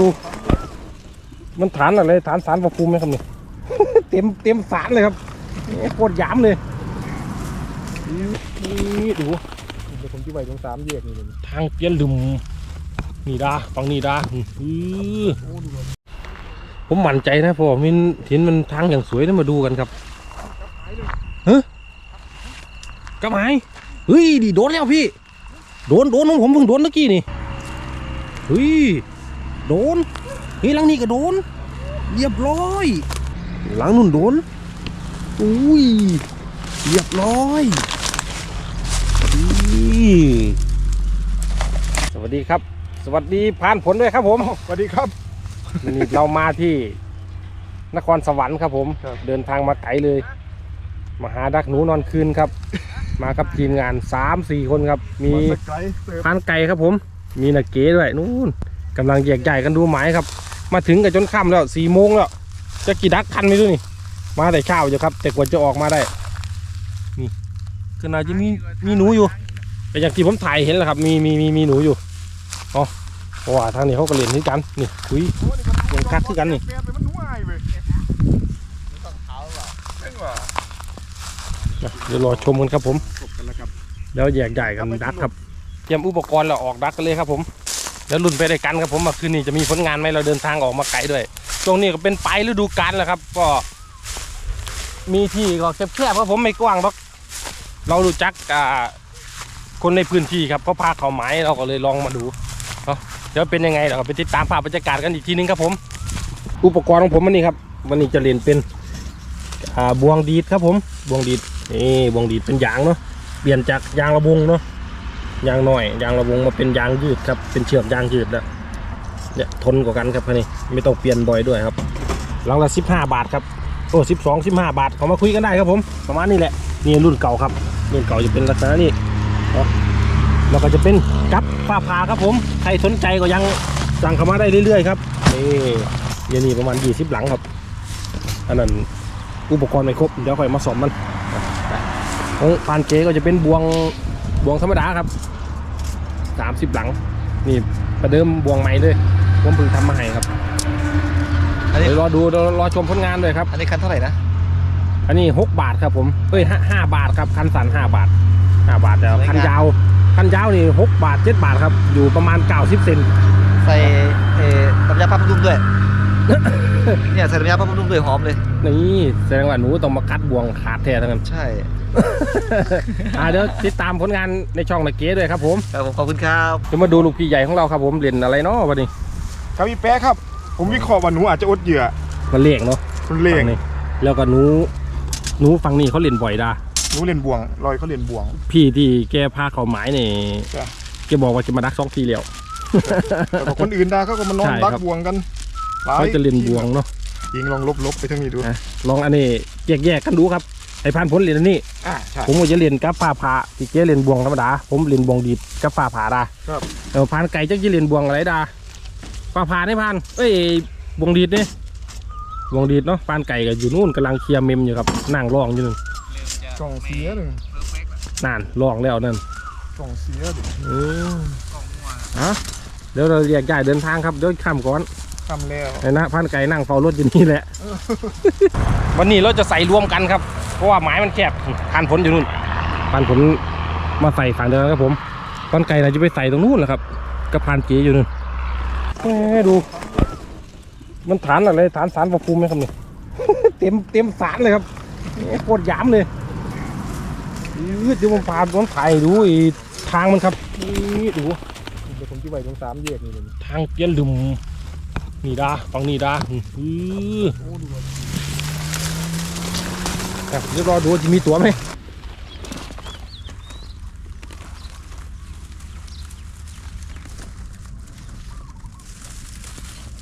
ดู มันฐานอะไรฐานสารพระภูมิไหมครับนี่ เต็มเต็มสารเลยครับนี่โคตรหยามเลยนี่ดูเดี๋ยวผมจะไปตรงสามแยกนี่เลยทางเปลี่ยนลุมนี่ดาฟังนี่ดาอื้อผมมั่นใจนะเพราะว่ามินเห็นมันทางอย่างสวยนะมาดูกันครับเฮ้ยกระหมายเฮ้ยดิโดนแล้วพี่ โดนโดนของผมเพิ่งโดนเมื่อกี้นี่เฮ้ย โดนนี่หลังนี้ก็โดนเรียบร้อย หลังนู่นโดนอุ้ยเรียบร้อยนี่สวัสดีครับ สวัสดีพานผลด้วยครับผมสวัสดีครับวันนี้เรามาที่นครสวรรค์ครับผมครับเดินทางมาไกลเลยมาหาดักหนูนอนคืนครับ มากับทีมงานสามสี่คนครับ มีมาสกายเสิร์ฟพานไก่ครับผม มีนาเก๋ด้วยนู่น กำลังแยกใหญ่กันดูหมายครับ มาถึงกันจนค่ำแล้วสี่โมงแล้ว จะกี่ดักทันไม่รู้นี่ มาแต่เช้าอยู่ครับ แต่กว่าจะออกมาได้ นี่ขนาดจะมีมีหนูอยู่ แต่อย่างที่ผมถ่ายเห็นแหละครับ มีมีมีมีหนูอยู่อ๋อเพราะว่าทางนี้เขาก็เล่นที่กัน นี่คุยยังคักคือกันนี่แปลไปมันนุ่ายเว้ยเร่งว่ะเดี๋ยวรอชมกันครับผมจบกันแล้วครับแล้วแยกใหญ่กันดักครับ เตรียมอุปกรณ์เราออกดักกันเลยครับผม แล้วรุ่นไปด้วยกันครับผมมาคืนนี้จะมีผลงานไหมเราเดินทางออกมาไกลด้วยช่วงนี้ก็เป็นปลายฤดูกาลแล้วครับ ก็ มีที่ก็แคบๆครับผมไม่กว้างหรอกเรารู้จักคนในพื้นที่ครับเขาพาเขาหมายเราก็เลยลองมาดูเดี๋ยวเป็นยังไงเราก็ไปติดตามภาพบรรยากาศกันอีกทีนึงครับผม อุปกรณ์ของผมวันนี้ครับ วันนี้จะเรียนเป็นบวงดีดครับผมบวงดีดนี่บวงดีดเป็นยางเนาะเปลี่ยนจากยางระวงเนาะ ยางหน่อยยางระวงมาเป็นยางยืดครับเป็นเชือกยางยืดแล้วเนี่ยทนกว่ากันครับคันนี้ไม่ต้องเปลี่ยนบ่อยด้วยครับหลังละสิบห้าบาทครับโอ้สิบสองสิบห้าบาทเขามาคุยกันได้ครับผมประมาณนี้แหละนี่รุ่นเก่าครับรุ่นเก่าจะเป็นลักษณะนี้แล้วก็จะเป็นกับฟ้าผาครับผมใครสนใจก็ยังสั่งเข้ามาได้เรื่อยๆครับนี่เยนี่ประมาณ20หลังครับอันนั้นอุปกรณ์ไม่ครบเดี๋ยวค่อยมาสอมมันของพานเก๋ก็จะเป็นบวงบวงธรรมดาครับ 30 หลัง นี่ประเดิมบวงใหม่เลยผมเพิ่งทำมาให้ครับอันนี้เดี๋ยวรอดูเดี๋ยวรอชมผลงานเลยครับ อันนี้คันเท่าไหร่นะอันนี้ 6 บาทครับผมเอ้ยห้าห้าบาทครับคันสัน5บาท 5 บาทแต่ว่าคันยาวคันยาวนี่6บาท 7 บาทครับ อยู่ประมาณ 90 เซน ใส่เอ่อน้ำยาปลาพนุ่มด้วย เนี่ยใส่น้ำยาปลาพนุ่มด้วยหอมเลย นี่แสดงว่าหนูต้องมากัดบวงขาดแท้ทั้งนั้น ใช่ อ่าเดี๋ยวติดตามผลงานในช่องนาเก๋ด้วยครับผมครับผมขอบคุณครับจะมาดูลูกพี่ใหญ่ของเราครับผมเล่นอะไรเนาะวันนี้ครับพี่แป๊ะครับ ผมวิเคราะห์ว่าหนูอาจจะอดเหยื่อมันเลี้ยงเนาะมันเล่งฝั่นี่แล้วก็หนูหนูฝั่งนี้เขาเล่นบ่อยดาหนูเล่นบ่วงลอยเขาเล่นบ่วง พี่ที่แกพาเขาหมายนี่จ้ะแกบอกว่าจะมาดักสองทีแล้วแต่ว่าคนอื่นได้เขาก็มานอนใช่รักครับบ่วงกันหลายเขาจะเล่นบวงเนาะยิงลองลบๆไปทางนี้ดูอะลองอันนี้แยกแยกๆกันดูครับ ไอ้พันผลเรียนอันนี้ อ่าใช่ ผมก็จะเรียนกับฟ้าผ่าที่แกเรียนบวงธรรมดา ผมเรียนบวงดีดกับฟ้าผ่าดาครับแต่ว่าพันไก่จะเรียนบวงอะไรดาฟ้าผ่าได้พันเอ้ยบวงดีดเนี่ยบวงดีดเนาะพันไก่ก็อยู่นู่นกำลังเคลียร์เมมอยู่ครับนั่งร้องอยู่นู่นกล่องเสียหนึ่งนั่นร้องแล้วนั่น กล่องเสียดิอืมอะเดี๋ยวเราเรียกย้ายเดินทางครับเดี๋ยวข้ามก่อนทำแล้ว ไอ้นะพันไก่นั่งเฝ้ารถอยู่นี่แหละ วันนี้เราจะใส่รวมกันครับ เพราะว่าไม้มันแคบพันผลอยู่นู่นพันผลมาใส่ฝั่งเดียวครับผมพันไก่เราจะไปใส่ตรงนู้นแหละครับกับพันเก๋อยู่นู่นแหมดู มันฐานอะไรฐานสารพระภูมิไหมครับเนี่ยเต็มเต็มสารเลยครับโคตรยามเลยยืดเดี๋ยวผมพาผมถ่ายดูอ้ทางมันครับนี่ดูเดี๋ยวผมจะไปตรงสามแยกนี่เลยทางเปลี่ยนลุมนี่ดาฝั่งนี้ดาอือ ครับเดี๋ยวรอดูว่าจะมีตัวไหม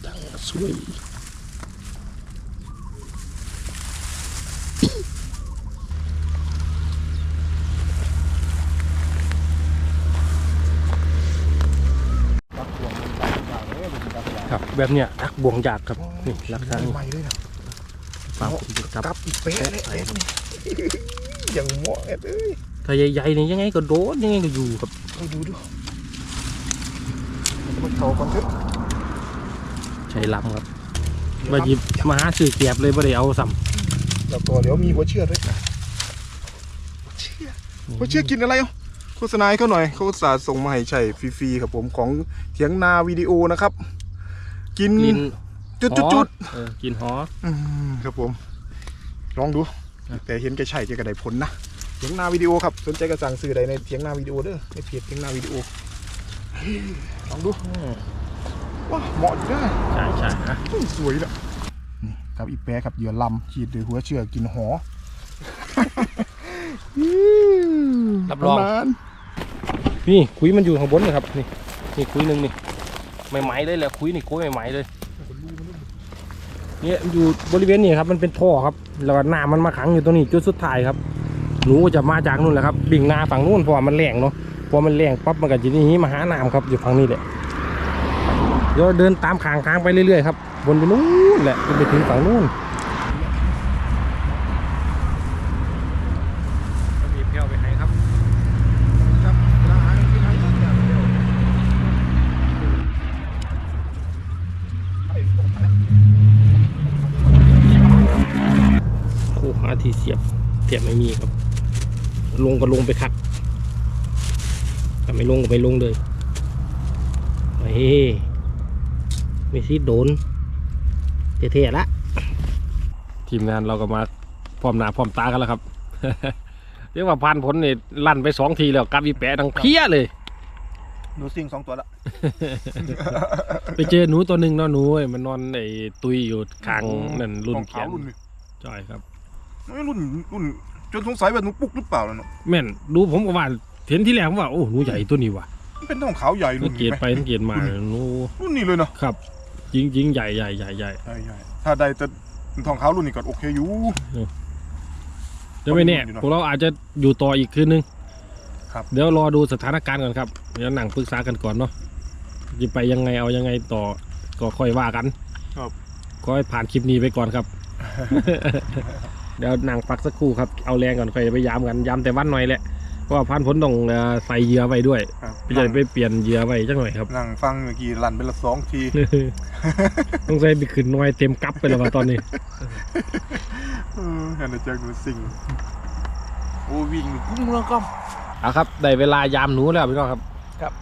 ดังสวยครับแบบเนี้ยทักบวงยากครับนี่ลักษณะนี้ใหม่เลยนะ ปลาผมจะจับกับอีเป๊ะเลยเอ็ดนี่อย่างหมวกเอ็ดเอ้ยถ้าใหญ่ๆนี่ยังไงก็โดนยังไงก็อยู่ครับเอาดูดูมันเข้าก่อนเถอะใช้ลำครับมาหยิบมาหาสื่อเกียบเลยบ่ได้เอาสัมแล้วก็เดี๋ยวมีหัวเชือดด้วยหัวเชือดหัวเชือดกินอะไรอะโฆษณาให้เขาหน่อยเขาอุตสาห์ส่งมาให้ใช้ฟรีๆครับผมของเถียงนาวิดีโอนะครับ กินกิน จุดจุดจุดเออกินหออืมครับผม ลองดู แต่เห็นแกใช่แกก็ได้ผลนะเถียงนาวิดีโอครับ สนใจก็สั่งซื้อได้ในเถียงนาวิดีโอเด้อในเพจเถียงนาวิดีโอลองดูว้าเหมาะอยู่เด้อใช่ใช่ฮะอุ้ยสวยละนี่ครับอีแปะครับเหยื่อลำขีดด้วยหัวเชือกกินหอรับรองประมาณนี่คุยมันอยู่ข้างบนเลยครับ นี่นี่คุยหนึ่งนี่ใหม่ๆเลยแหละคุยนี่คุยใหม่ๆเลย เนี่ยอยู่บริเวณนี้ครับมันเป็นท่อครับแล้วก็น้ำมันมาขังอยู่ตรงนี้จุดสุดท้ายครับหนูจะมาจากนู่นแหละครับบิ่งนาฝั่งนู่นพอมันแรงเนาะพอมันแรงปั๊บมันก็จะนี่มาหาน้ำครับอยู่ฝั่งนี้แหละเดี๋ยวเดินตามขางค้างไปเรื่อยๆครับวนไปนู่นแหละจนไปถึงฝั่งนู่นมีเพียวไปไหนครับ ครับร้านที่ไหนบ้างเนี่ยเดี๋ยวไอ้พวกนั้น โอ้หาที่เสียบเสียบไม่มีครับ ลงก็ลงไปคัด ถ้าไม่ลงก็ไม่ลงเลยเฮ้ยไม่ซีโดนเท่ๆละทีมงานเราก็มาพร้อมหน้าพร้อมตากันแล้วครับ เรียกว่าพันผลนี่ลั่นไปสองทีแล้วกลับอีแปะดังเพี้ยเลยหนูซิงสองตัวละ ไปเจอหนูตัวหนึ่งเนาะหนูเอ้ยมันนอนไอ้ตุยอยู่คางนั่นรุ่นของแขขาวนรุ่นนี้ใช่ครับไม่รุ่นรุ่นจนสงสัยว่าหนูปุ๊กหรือเปล่าล่ะเนาะแม่นดูผมก็ว่า เห็นที่แรกผมว่าโอ้หนูใหญ่ตัวนี้ว่ะมันเป็นของขาวใหญ่สัรุ่งนเกนี้ตไหมไปสังเกตมาหนูรุ่นนี้เลยเนาะครับยิงยิงใหญ่ใหญ่ใหญ่ใหญ่ใช่ใช่ถ้าได้จะทองขาวรุ่นนี้ก็โอเคอยู่ เดี๋ยวไม่แน่อยู่เนอะพวกเราอาจจะอยู่ต่ออีกคืนนึงครับ เดี๋ยวรอดูสถานการณ์ก่อนครับเดี๋ยวนั่งปรึกษากันก่อนเนาะจะไปยังไงเอายังไงต่อก็ค่อยว่ากันครับ ก็ให้ผ่านคลิปนี้ไปก่อนครับ เดี๋ยวนั่งพักสักครู่ครับเอาแรงก่อนค่อยไปยามกันยามแต่วันหน่อยแหละ เพราะว่าพันผลต้องเอ่อใส่เหยื่อไว้ด้วยครับพี่จะไปเปลี่ยนเหยื่อไว้จังหน่อยครับ นั่งฟังเมื่อกี้ลั่นไปละสองที ต้องใส่ไปขึ้นหน่อยเต็มกั๊บไปแล้วว่าตอนนี้ เออเห็นแต่เจอหนูซิงโอ้วิ่งกุ้งเมืองก้อม เอาครับได้เวลายามหนูแล้วพี่น้องครับครับ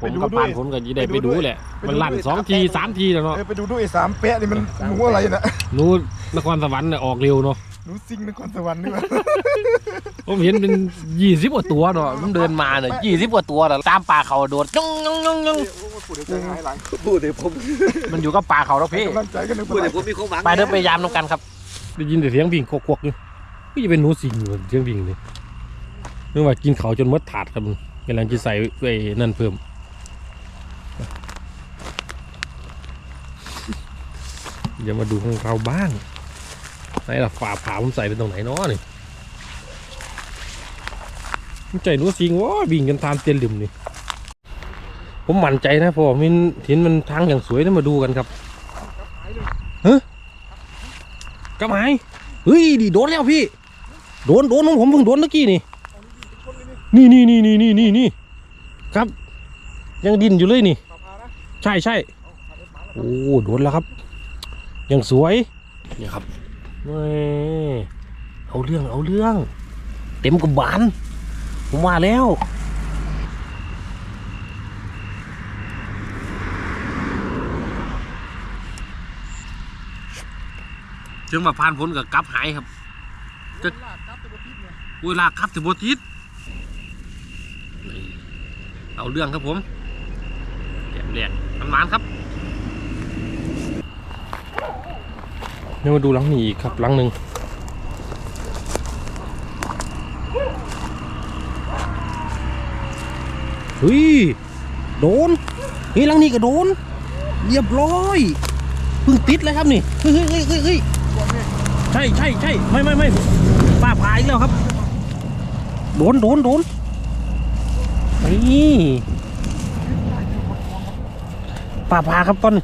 ผมไปดูกับด้วยปานผมก็จะได้ไปไปดูดูด้วยแหละ ไปดูมันลั่นด้วยสองทีสามทีแล้วเนาะเออไปดูด้วยไอ้สามแปะนี่มันหนูอะไรนะหนูนครสวรรค์เนี่ยออกเร็วเนาะ หนูซิงนครสวรรค์นี่วะผมเห็นเป็นยี่สิบกว่าตัวเนาะมันเดินมาเนี่ยยี่สิบกว่าตัวเนาะตามป่าเขาโดดย่องย่องย่องย่องพูดเดี๋ยวใจหายหลังพูดเดี๋ยวผมมันอยู่กับป่าเขาแล้วพี่กำลังใจกันนึกพูดเดี๋ยวผมมีความหวังไปเดินไปยามน้ำกันครับได้ยินแต่เสียงวิ่งกวกๆอยู่ก็จะเป็นหนูสิงอยู่เสียงวิ่งเลยเนื่องว่ากินเขาจนหมดถาดครับมึงกำลังจะใส่ไอ้นั่นเพิ่มเดี๋ยวมาดูของเขาบ้าง ไหนล่ะฝาผาผมใส่เป็นตรงไหนเนาะนี่มันใจหนูสิงว้าวิ่งกันตามเตียนลิมนี่ผมมั่นใจนะเพราะว่ามันเห็นมันทางอย่างสวยนะมาดูกันครับกระหมายเฮ้ยดิโดนแล้วพี่ โดนโดนของผมเพิ่งโดนเมื่อกี้นี่นี่นี่นี่นี่นี่นี่นี่ครับ ยังดินอยู่เลยนี่ ใช่ใช่โอ้โดนแล้วครับ ยังสวยเนี่ยครับ แหม่เอาเรื่องเอาเรื่อง เต็มกับบานผมว่าแล้วจึงมาผ่านพ้นกับกับหายครับเวลาครับถึงโบติดเอาเรื่องครับผมแกมแหลกมันมานครับ เดี๋ยวมาดูหลังนี้อีกครับหลังหนึ่งเฮ้ยโดนเฮ้ยหลังนี้ก็โดนเรียบร้อยเพิ่งติดเลยครับนี่เฮ้ยเฮ้ยเฮ้ยเฮ้ยใช่ใช่ใช่ไม่ไม่ไม่ป้าพายแล้วครับ โดนโดนโดนนี่ป่าพาครับต้น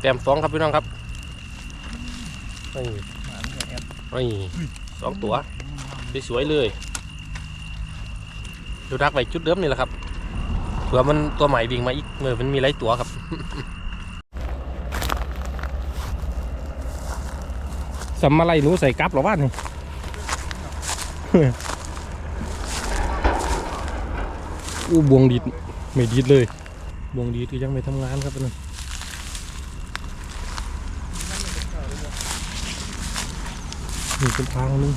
แต้มสองครับพี่น้องครับนี่นี่สองตัวสวยๆเลยดูดักไว้จุดเดิมนี่แหละครับเผื่อมันตัวใหม่วิ่งมาอีกเมื่อมันมีหลายตัวครับสัมมาไรหนูใส่กับเหรอวะนี่อู้บวงดีดไม่ดีดเลย บวงดีดก็ยังไม่ทำงานครับนั่น นี่เป็นทางหนึง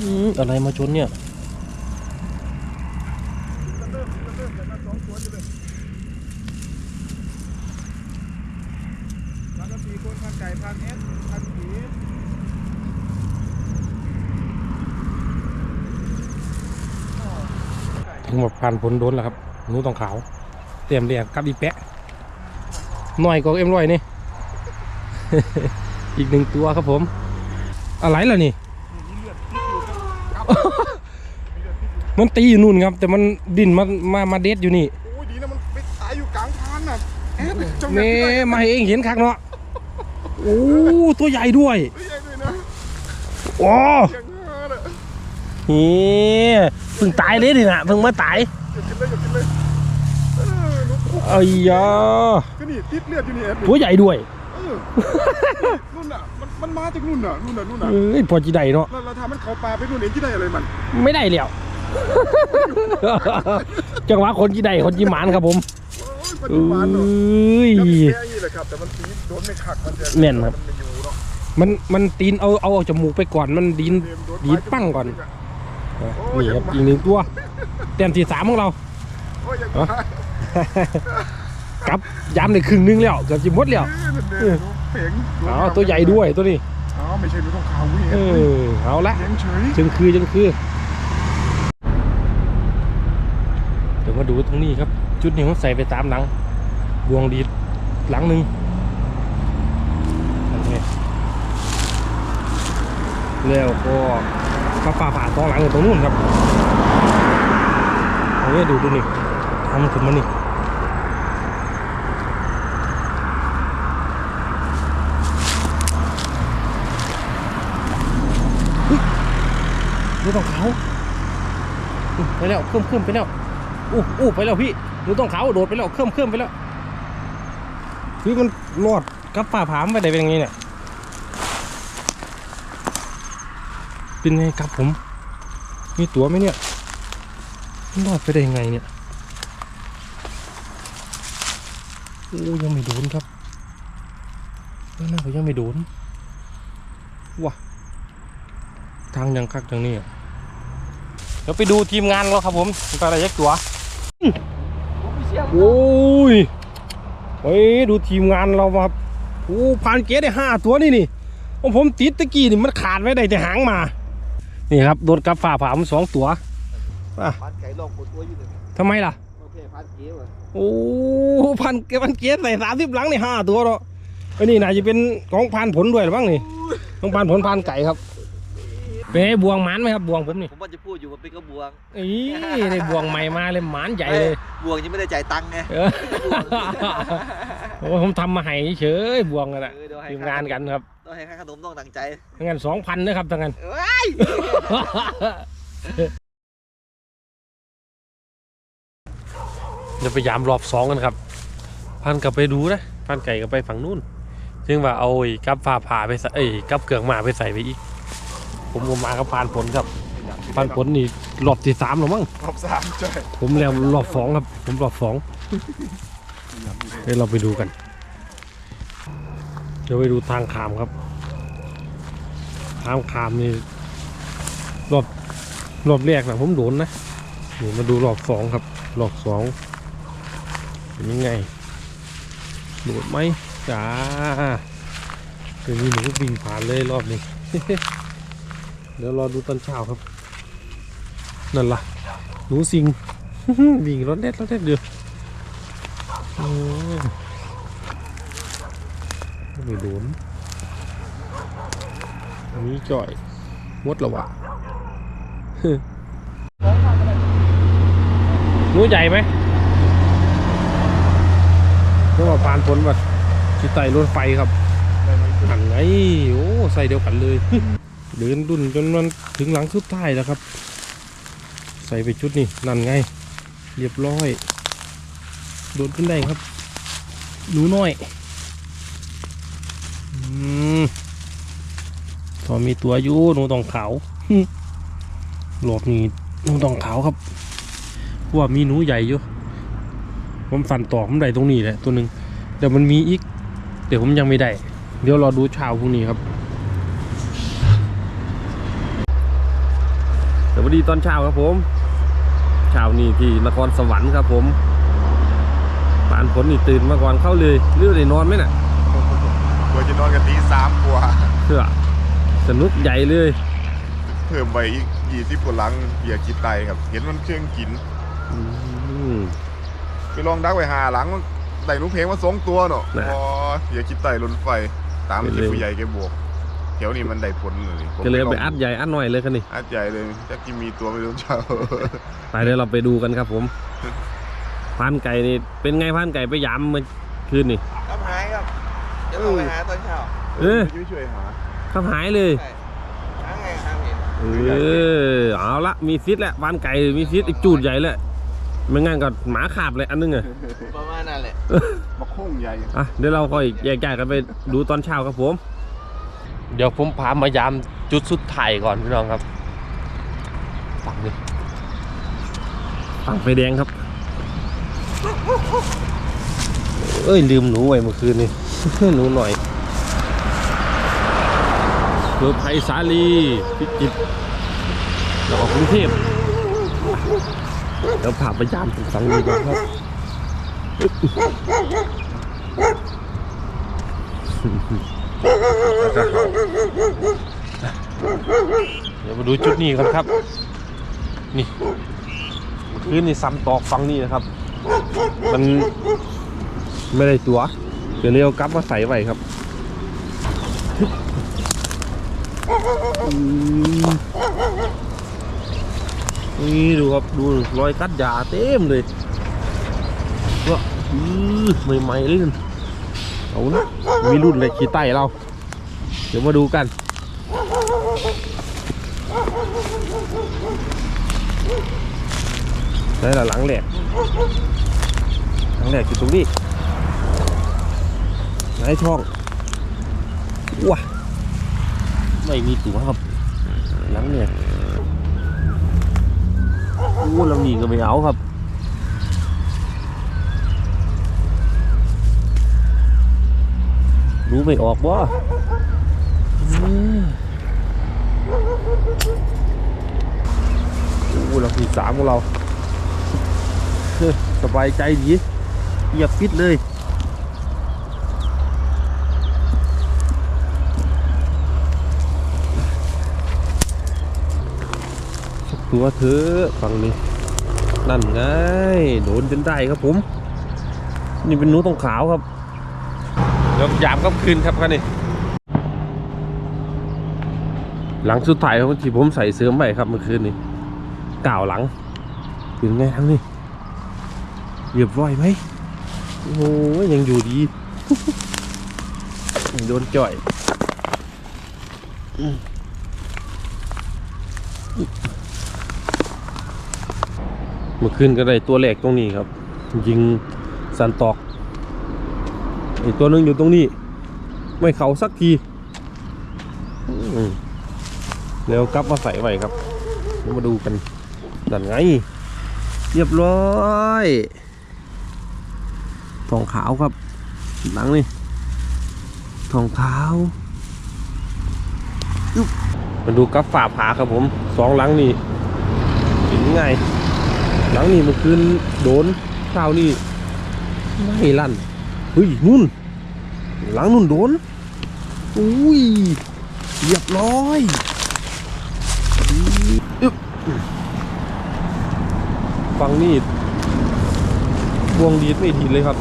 อืมอะไรมาชนเนี่ยแล้วก็สี่คนพันไก่พันเอสพันผีถึงหมดผ่านผลโดนแล้วครับหนูต้องขาว เตรียมเรียกกับอีแปะห น่อยก็เอ็มร้อยนี่ อีกหนึ่งตัวครับผม อะไรล่ะนี่ มันตีอยู่นู่นครับ แต่มันดินมามามาเด็ดอยู่นี่โอ้ยดีนะมันไปตายอยู่กลางทางน่ะเอ๊ะจังเมเลยมาให้เองเห็นคักเนาะโอ้ตัวใหญ่ด้วยเฮ้ยยังด้วยนะโอ้อย่างเงี้ยน่ะนี่เพิ่งตายเลยดินะเพิ่งมาตาย ไอ้ยาก็นี่ติดเลือดอยู่นี่เอสตัวใหญ่ด้วยเออนู่นน่ะมันมันมาจากนู่นน่ะนู่นน่ะนู่นน่ะเอ้ยพอจีได้เนาะแล้วเราทำมันเขาปลาไปนู่นเองที่ได้อะไรมันไม่ได้แล้วจังหวะคนจีได้คนจีหมานครับผมโอ้ยปัจเอจุบันเนาะ้ยก็มีแค่นี้แหละครับแต่มันตีโดนไม่ขักมันจะแน่นครับ มันไม่อยู่เนาะมันมันตีนเอาเอาออกจมูกไปก่อนมันดินเตรียมโดนดีดปั้งก่อนโอ้ยนี่ครับยังมาอีกหนึ่งตัวเต็มที่สามของเรา โอ้ยยังเอ้ามา กับยามในครึ่งหนึงแล้วเกือบจะหมดแล้วเออเพ่งอ๋อตัวใหญ่ด้วยตัวนี้อ๋อไม่ใช่ไม่ต้องขาววิ่งเออเอาละเพ่งเฉยจึงคือจึงคือเดี๋ยวมาดูตรงนี้ครับ จุดนี้ผมใส่ไปตามหลัง บวงดีดหลังหนึ่งโอเคแล้วก็มาฝ่าผ่าตองหลังอยู่ตรงนู้นครับเอาเนี่ยดูดูนี่ทำขึ้นมานี่ ดูต้องเขาไปแล้วเคลื่อนเคลื่อนไปแล้วอู้อู้ไปแล้วพี่ดูต้องเขาโดดไปแล้วเคลื่อนเคลื่อนไปแล้วคือมันรอดกับฝ่าผามไปได้เป็นยังไงเนี่ยเป็นไงครับผม มีตั๋วไหมเนี่ยรอดไปได้ยังไงเนี่ยโอ้ยังไม่โดนครับนั่นน่ะก็ยังไม่โดนว้า ทางยังคักทางนี้เดี๋ยวไปดูทีมงานเราครับผมตาอะไรยักตัวโอ้ยเฮ้ยดูทีมงานเราครับโอ้ผ่านเกตได้ห้าตัวนี่นี่ของผมติดตะกี้นี่มันขาดไว้ได้แต่หางมา นี่ครับโดนกับฝ่าผามสองตัวพันไก่ลองปวดตัวอยู่หนึ่งทำไมล่ะโอเคพันเกี้ยวอะโอ้พันเกตใส่สามสิบหลังนี่ห้าตัวเนาะไอ้นี่น่าจะเป็นของพันผลด้วยหรือบ้างนี่ของพันผลพันไก่ครับ เป็นไงบวงหมันไหมครับบวงผมนี่ผมว่าจะพูดอยู่ว่าเป็นกระบวงอีได้บวงใหม่มาเลยหมันใหญ่เลย บวงยังไม่ได้จ่ายตังค์ไงเออ โอ้ผมทำมาให้เฉยบวงกันอะเออเดี๋ยวให้ทีมงานกันครับต้องให้ค่าขนมต้องตั้งใจทั้งนั้นสองพันนะครับทั้งนั้น เอ้ยเดี๋ยวพยายามรอบสองกันครับพันกลับไปดูนะพันไก่กลับไปฝั่งนู้น ซึ่งว่าเอาไอ้กับฟ้าผ่าไปใส่เอ้ยกับเกลืองหมาไปใส่ไปอีก ผมก็มากับพานผลครับพานผลนี่รอบที่สามหรือมั้งรอบสามใช่ผมแล้วรอบสองครับ ผมรอบสองเดี๋ยวเราไปดูกันเดี๋ยวไปดูทางขามครับ ทางขามนี่รอบรอบแรกนะผมโดนนะนี่มาดูรอบสองครับ รอบสองเป็นยังไงโดดไหมจ้าเดี๋ยวนี้หนูวิ่งผ่านเลยรอบนี้ เดี๋ยวรอดูตอนเช้าครับ นั่นล่ะหนูสิงวิ่งรถเล็ดรถเล็ดเดือโอ้ไม่โดนอันนี้จ่อยมดละวะหนูใหญ่ไหมเรียกว่าผ่านผลว่าชิไต่รถไฟครับหันไงโอ้ ใส่เดียวกันเลย เดินดุนจนมันถึงหลังสุดท้ายแล้วครับ ใส่ไปชุดนี่นั่นไง เรียบร้อย โดนขึ้นได้ครับ หนูน้อยอืมพอมีตัวอยู่หนูต้องขาวหลบนี่หนูต้องขาวครับว่ามีหนูใหญ่อยู่ผมฟันต่อผมได้ตรงนี้แหละตัวหนึ่งแต่มันมีอีก เดี๋ยวผมยังไม่ได้ เดี๋ยวรอดูเช้าพรุ่งนี้ครับ วัสดีตอนเช้าครับผมเช้านี้ที่นครสวรรค์ครับผมปานผลนี่ตื่นมาก่อนเข้าเลยเรื่องได้นอนไหมน่ะกว่าจะนอนกันตีสามกว่าเพื่อสนุกใหญ่เลย เพิ่มไปอีกยี่สิบกว่าหลังเบียร์กินไตครับ เห็นมันเชื่องกินอืมไปลองดักไว้หาหลังมันได้ลูกเพลงมาสองตัวเนาะนะพอเบียร์กินไตรถไฟตามเป็นที่เลยผู้ใหญ่แกบอก แถวนี้มันได้ผลเลยผมก็เลยเอาไปลงอัดใหญ่อัดหน่อยเลยคันนี้อัดใหญ่เลยจะกินมีตัวไม่รู้เจ้าไปเดี๋ยวเราไปดูกันครับ ผมพันไก่นี่เป็นไงพันไก่ไปยามเมื่อคืนนี่ครับหายครับเดี๋ยวเราไปหาตอนเช้าเออช่วยช่วยหาขับหายเลยหาไงหาเห็นเออเอาละมีฟิตแล้วพันไก่มีฟิตอีกจูดใหญ่เลยไม่งั้นก็หมาขาบเลยอันนึงอะประมาณนั้นแหละบักโค้งใหญ่อะเดี๋ยวเราค่อยแยกย้ายกันไปดูตอนเช้าครับผม เดี๋ยวผมพามายามจุดสุดท้ายก่อนพี่น้องครับฝั่งนี้ฝั่งไฟแดงครับ เอ้ยลืมหนูไว้เมื่อคืนนี่ หนูหน่อยเพื่อไผ่สาลีพิจิตรแล้วก็กรุงเทพเดี๋ยวพาไปยามถึงสังนี้ก่อนครับ เดี๋ยวมาดูจุดนี้กันครับ นี่พื้นนี่ซ้ำตอกฟังนี่นะครับ มันไม่ได้ตัว เดี๋ยวเรียวกลับมาใส่ไว้ครับนี่ดูครับดูรอยกัดยาเต็มเลยว่าใหม่ๆเลยนั่นเอานะมีรุ่นเลยขี้ไต้เรา ดี๋ยวมาดูกัน ได้ละหลังแหลกหลังแหลกอยู่ตรงนี้ไหนช่องว้าไม่มีตัวครับ หลังแหลกโอ้ลำนี้ก็ไม่เอาครับรู้ไม่ออกว่า โอ้ลำที่สามของเรา สบายใจดีเงียบปิดเลยตัวเถอะฝั่งนี้นั่นไงโดนจนได้ครับผม นี่เป็นหนูตรงขาวครับเดี๋ยวยามก็คืนครับคันนี้ หลังสุดท้ายของที่ผมใส่เสริมไปครับเมื่อคืนนี้ก่าวหลังเป็นไงทั้งนี้เรียบร้อยไหมโอ้โหยังอยู่ดีโดนจ่อยเมื่อคืนก็ได้ตัวแรกตรงนี้ครับ ยิงสันตอกอีกตัวหนึงอยู่ตรงนี้ ไม่เขาสักที แล้วกลับมาใส่ไว้ครับมาดูกันนั่นไง เรียบร้อยทองขาวครับหลังนี่ทองขาวมาดูกับฝาผาครับผมสองหลังนี่ถึงไงหลังนี่มันคืนโดนข้าวนี่ไม่ลั่นเฮ้ยนุ่น หลังนุ่นโดนอุ้ยเรียบร้อย ฟังนี่บวงดีดไม่ดีเลยครับ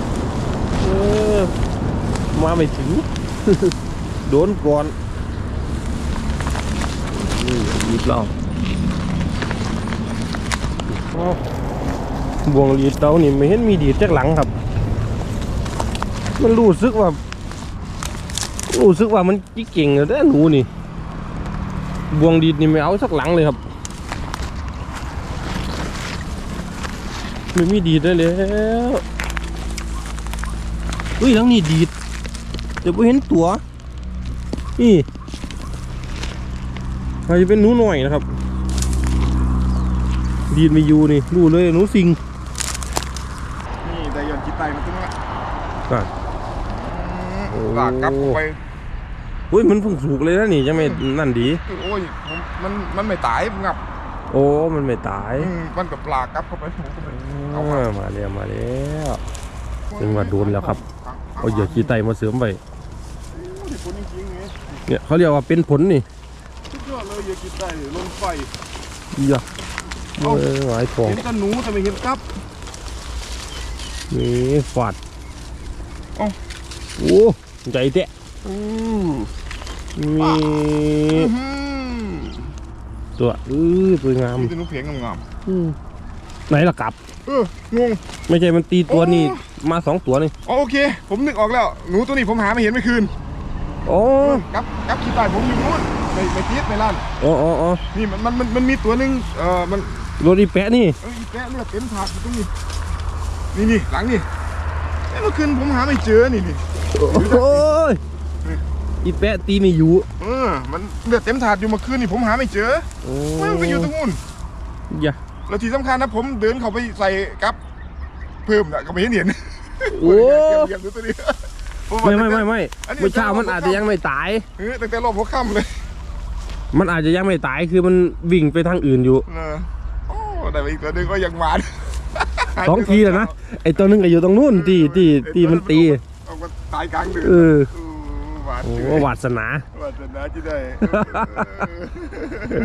เออ มาไม่ถึง โดนก่อนนี่ดีดเราอ้วบวงดีดเรานี่ไม่เห็นมีดีดจากหลังครับ มันรู้สึกว่า รู้สึกว่ามันจิเก่งเลยแต่หนูนี่ บวงดีดนี่ไม่เอาสักหลังเลยครับ ไม่มีดีดได้แล้วอุ้ยหลังนี่ดีดแต่ไม่เห็นตัว นี่อาจจะเป็นหนูหน่อยนะครับ ดีดไม่อยู่นี่รู้เลยหนูสิง นี่ไดยอนจิตไตมันตึ้งละอะอืมลากกลับเข้าไปอุ้ยมันเพิ่งสุกเลยนะนี่ยังไม่นั่นดี โอ้ยผมมันมันไม่ตายมันงับ โอ้ มันไม่ตายอืมมันกับลากกลับเข้าไปถูกเข้าไปเอาเอามามาแล้วมาแล้วถึงว่าโดนแล้วครับเอาเหยื่อขี้ไตมาเสริมไปโอ้ยผลจริงๆนี่เนี่ยเขาเรียกว่าเป็นผลนี่สุดยอดเลยเหยื่อจิตไตลงไฟเหยื่อเอเอ้าอหลายทองเห็นแต่หนูแต่ไม่เห็นกลับนี่ฟาดเอ้าโอ้ใหญ่แตะอืมมีอื้อหือ ตัวเออตัวงามมีแต่หนูเพียงงามอืมไหนล่ะกลับ ๆเอองง ไม่ใช่มันตีตัวนี่โอ้ มาสองตัวนี่อ๋อโอเค ผมนึกออกแล้วหนูตัวนี้ผมหาไม่เห็นไม่คืนโอ้กับกับขี้ใต้ผมอยู่นู้นไม่ไม่ติดไม่ลั่นโอ้โอ้โอ้นี่มันมันมันมันมีตัวหนึงเออมันรถอีแปะนี่เอ้ยอีแปะเลือดเต็มถาดอยู่ตรงนี้นี่นี่หลังนี่เอ้ยเมื่อคืนผมหาไม่เจอนี่นี่โอ้ย อีแปะตีไม่อยู่เออ มันเลือดเต็มถาดอยู่เมื่อคืนนี่ผมหาไม่เจอโอ้มันไปอยู่ตรงนู้นอย่าแล้วที่สำคัญนะผมเดินเข้าไปใส่กับเพิ่มนะก็ไม่เห็นเห็นโอ้เก็บเก็บตัวนี้ผว่าไม่ไม่ไม่ไม่อันนี้เมื่อเช้ามันอาจจะยังไม่ตายเออตั้งแต่รอบหัวค่ำเลย มันอาจจะยังไม่ตายคือมันวิ่งไปทางอื่นอยู่เออโอ้ได้ไปอีกตัวหนึงก็ยังหวานสองทีแล้วนะไอตัวนึงก็อยู่ตรงนู้นที่ที่ที่มันตีเอามาตายกลางเดือนเออเออ หวานโอ้เดือวาสนาหวานจะนะที่ได้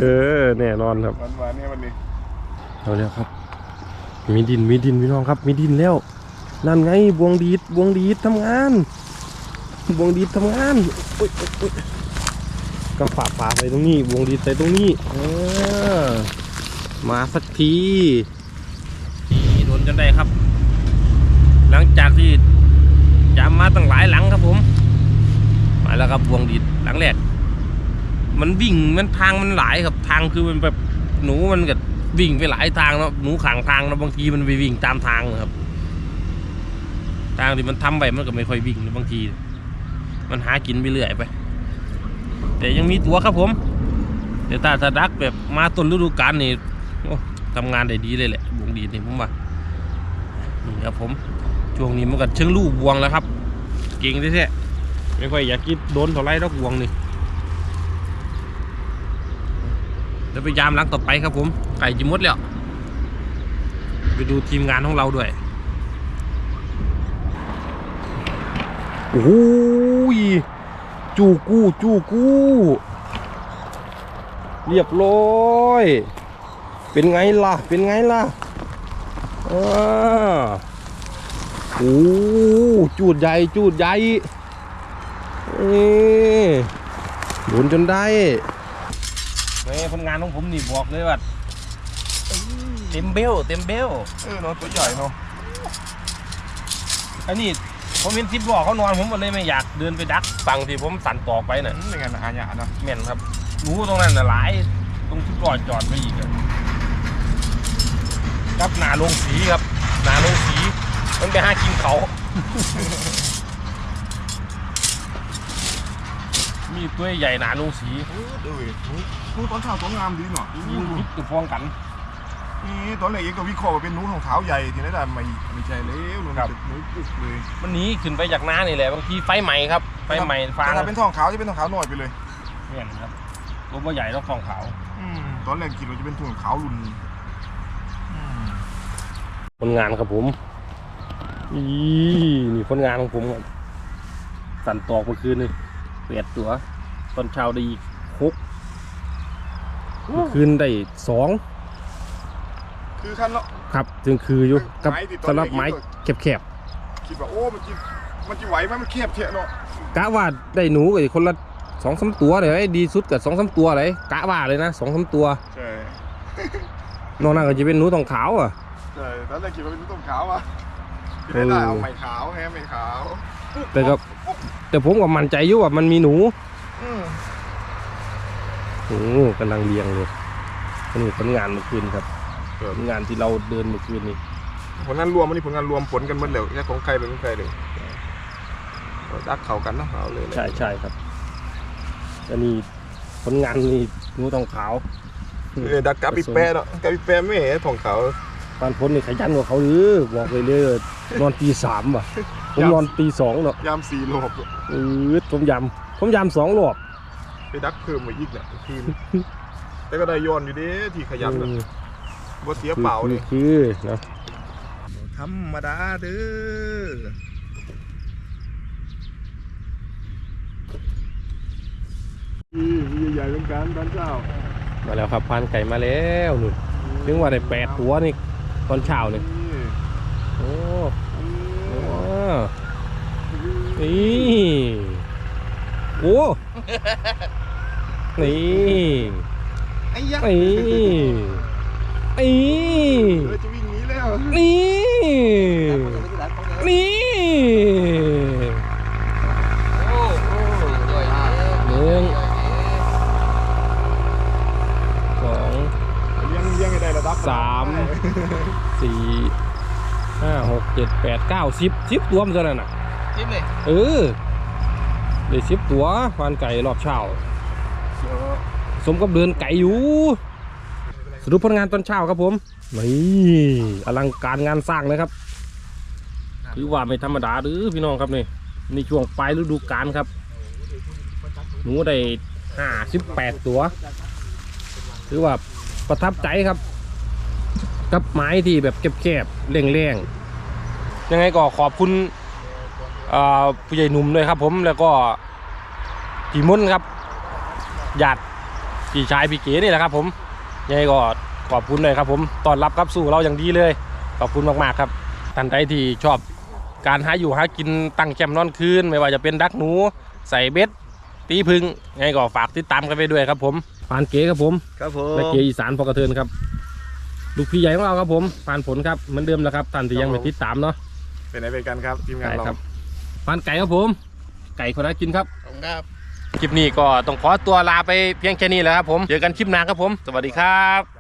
เออแน่นอนครับหวานหวานเนี่ยวันนี้เอาแล้วครับ มีดินมีดินพี่น้องครับ มีดินแล้วนั่นไงบวงดีดบวงดีดทำงานบวงดีดทำงานอุ๊ยอุ๊ยอุ๊ยก็ฝาฝาไปตรงนี้บวงดีดใส่ตรงนี้เออมาสักทีนี่โดนจนได้ครับ หลังจากที่จามมาตั้งหลายหลังครับผม มาแล้วครับบวงดีดหลังแรก มันวิ่งมันทางมันหลายครับทางคือมันแบบหนูมันก็วิ่งไปหลายทางเนาะหนูขางทางนะบางทีมันไปวิ่งตามทางนะครับ ทางที่มันทำไปมันก็ไม่ค่อยวิ่งนะบางที มันหากินไปเรื่อยไป แต่ยังมีตัวครับผม เดี๋ยวตาถ้าดักแบบมาต้นฤดูกาลนี่โอ้ทำงานได้ดีเลยแหละบวงดีนี่ผมว่านี่ครับผมช่วงนี้มันก็เชิงลูกบวงแล้วครับ เก่งแท้ๆ ไม่ค่อยอยากกินโดนเท่าไรดอกวงนี่เดี๋ยวไปยามลังต่อไปครับผม ไก่จิมดแล้ว ไปดูทีมงานของเราด้วย โอ้โหยจูกู้จูกู้ เรียบร้อย เป็นไงล่ะ เป็นไงล่ะอ่าโอ้จูดใหญ่จูดใหญ่ เอ้โดนจนได้เฮ้ยคนงานของผมนี่บอกเลยว่าเต็มเบลเต็มเบลเออเนอนตัวใหญ่เนาะอันนี้ผมเห็นทิปบอกเขานอนผมก็เลยไม่อยากเดินไปดักฝั่งที่ผมสั่นตอกไปน่ะอืมยังไงนะอาญาเนาะแม่นครับรู้ตรงนั้นน่ะหลายตรงที่ก่อนจอดไปอีกอะครับหนาลงสีครับหนาลงสีมันไปหากินเขา มีตัวใหญ่หนาลงสีเออเออหนูตอนเช้าตัวงามดีเนาะยิงพิษตัวพองกันนี่ตอนแรกเองก็วิเคราะห์ว่าเป็นหนูของขาวใหญ่ทีนี้แต่ไม่ไม่ใช่แล้วหนูครับหนูปุ๊กเลยมันหนีขึ้นไปจากน้านี่แหละบางทีไฟใหม่ครับไฟใหม่ฟางแต่ถ้าเป็นทองขาวจะเป็นทองขาวหน่อยไปเลยเนี่ยนะครับตัวบ่ใหญ่ต้องทองขาวอืมตอนแรกคิดว่าจะเป็นทองขาวรุ่นอืมคนงานครับผมอีนี่คนงานของผมครับสั่นตอกเมื่อคืนนี่ เปียดตัว ตอนเช้าได้อีกหกเมื่อคืนได้สองคือขั้นเนาะ ครับถึงคืออยู่กับไม้ที่ต้นสำหรับไม้เล็กแคบคิดว่าโอ้มันจะมันจะไหวไหมมันแคบเทะเนาะๆกะว่าได้หนูกับคนละสองสามตัวเลยดีสุดกับสองสามตัวเลยกะว่าเลยนะสองสามตัว ใช่นอกนั้นก็จะเป็นหนูทองขาวอะ ใช่ตอนแรกคิดว่าเป็นต้มขาวอะที่เออได้เอาไม้ขาวแฮะไม้ขาวแต่ก็ แต่ผมก็มั่นใจอยู่ว่ามันมีหนูอืมโอ้กำลังเลี้ยงเลยนี่ผลงานเมื่อคืนครับผลงานที่เราเดินเมื่อคืนนี้ผลงานรวมวันนี้ผลงานรวมผลกันหมดแล้วแค่ของใครเป็นของใครเลยเราดักเข่ากันเนาะเอาเลย ใช่ใช่ครับอันนี้ผลงานนี่หนูทองขาวเออดักกับปีแปะเนาะกับปีแปะไม่เห็นของเขาปานพ้นนี่ขยันกว่าเขาหรือบอกเลยเลยนอนตีสามว่ะ ผมนอนตีสองเนาะยามสี่โลบเออผมยำผมยำสองรอบไปดักเพิ่มมาอีกเนี่ยคืนแต่ก็ได้ย้อนอยู่เด้ที่ขยันเอน่ะอบ่เสียเปล่าคือนี่คือเนาะธรรมดาเด้อมีใหญ่เป็นการตอนเช้ามาแล้วครับพานไก่มาแล้วนู่นถึงว่าได้แปดตัวนี่ตอนเช้านี่โอ้โอ้ นี่โอ้นี่ไอ้ยักษ์นี่นี่เออจะวิ่งหนีแล้วนี่นี่โอ้โหด้วยหนึ่งสองเลี้ยงเลี้ยงได้ระดับสามสี่ ห้าหกเจ็ดแปดเก้าสิบสิบตัวมันเท่านั้นน่ะจิ้มเลยเออได้สิบตัวพานไก่รอบเช้า สมกับเดินไก่อยู่ สรุปผลงานตอนเช้าครับผมนี่อลังการงานสร้างนะครับถือว่าไม่ธรรมดาหรือพี่น้องครับนี่ในช่วงปลายฤดูกาลครับ หนูได้ห้าสิบแปดตัว ถือว่าประทับใจครับ กับไม้ที่แบบแคบๆเร่งๆ ยังไงก็ขอบคุณเอ่อผู้ใหญ่หนุ่มด้วยครับผมแล้วก็พี่มุนครับญาติพี่ชายพี่เก๋นี่แหละครับผมยังไงก็ขอบคุณเลยครับผมต้อนรับครับสู่เราอย่างดีเลย ขอบคุณมากๆครับท่านใดที่ชอบการหาอยู่หากินตั้งแคมป์นอนคืน ไม่ว่าจะเป็นดักหนู ใส่เบ็ดตีพึ่งยังไงก็ฝากติดตามกันไปด้วยครับผมปานเก๋ครับผมครับผและมเกียร์อีสานพอกระเทินครับ ลูกพี่ใหญ่ของเราครับผมผ่านผลครับเหมือนเดิมแล้วครับท่านที่ยังไม่ติดตามเนาะเป็นไหนไปกันครับทีมงานไก่เราครับผ่านไก่ครับผม ไก่คนละกินครับครับคลิปนี้ก็ต้องขอตัวลาไปเพียงแค่นี้แหล้วครับผมเจอกันคลิปหน้าครับผม สวัสดีครับ